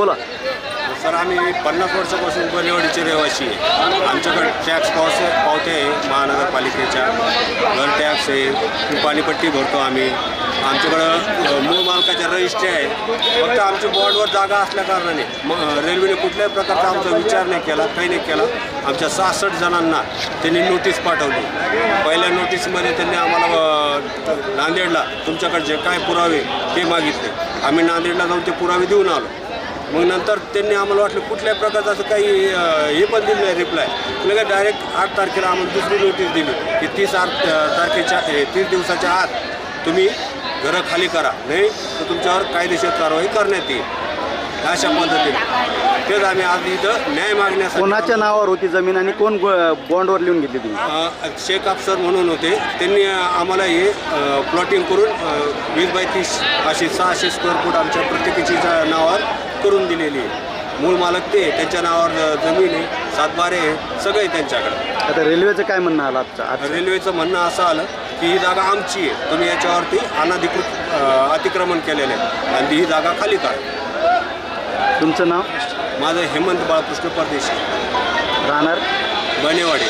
बोला. सर आम्ही पन्नास वर्षापासून बनेवाडीचे रहिवासी आहे. आमच्याकडे टॅक्स पावसे पावते आहे महानगरपालिकेच्या. घर टॅक्स आहे पाणीपट्टी भरतो आम्ही. आमच्याकडं मूळ मालकाच्या रजिस्ट्री आहे. फक्त आमच्या बॉर्डवर जागा असल्या कारणाने रेल्वेने कुठल्याही प्रकारचा आमचा विचार नाही केला काही नाही केला. आमच्या सहासष्ट जणांना त्यांनी नोटीस पाठवली. पहिल्या नोटीसमध्ये त्यांनी आम्हाला नांदेडला तुमच्याकडे जे काय पुरावे ते मागितले. आम्ही नांदेडला जाऊन ते पुरावे देऊन आलो. मग नंतर त्यांनी आम्हाला वाटलं कुठल्याही प्रकारचं असं काही हे पण दिलं नाही रिप्लाय लगेच डायरेक्ट आठ तारखेला आम्हाला दुसरी नोटीस दिली की तीस आठ तारखेच्या तीस दिवसाच्या आत तुम्ही घरं खाली करा. नाही तर तुमच्यावर कायदेशीर कारवाई करण्यात येईल. अशा पद्धतीने. तेच आम्ही आज इथं न्याय मागण्यासाठी कोणाच्या नावावर होती जमीन आणि कोण बॉन्डवर लिहून घेतली तुम्ही? शेख अफसर म्हणून होते. त्यांनी आम्हाला हे प्लॉटिंग करून वीस बाय तीस अशी सहाशे स्क्वेअर फूट आमच्या प्रत्येकीची करून दिलेली आहे. मूळ मालक ते त्यांच्या नावावर जमीन आहे सातबारे आहे सगळे त्यांच्याकडे. आता रेल्वेचं काय म्हणणं आलं आजचं आज रेल्वेचं म्हणणं असं आलं की ही जागा आमची आहे. तुम्ही याच्यावरती अनधिकृत अ, अतिक्रमण केलेलं आहे. आणि ही जागा खाली करा. तुमचं नाव? माझं हेमंत बाळकृष्ण परदेशी. राहणार? बनेवाडी.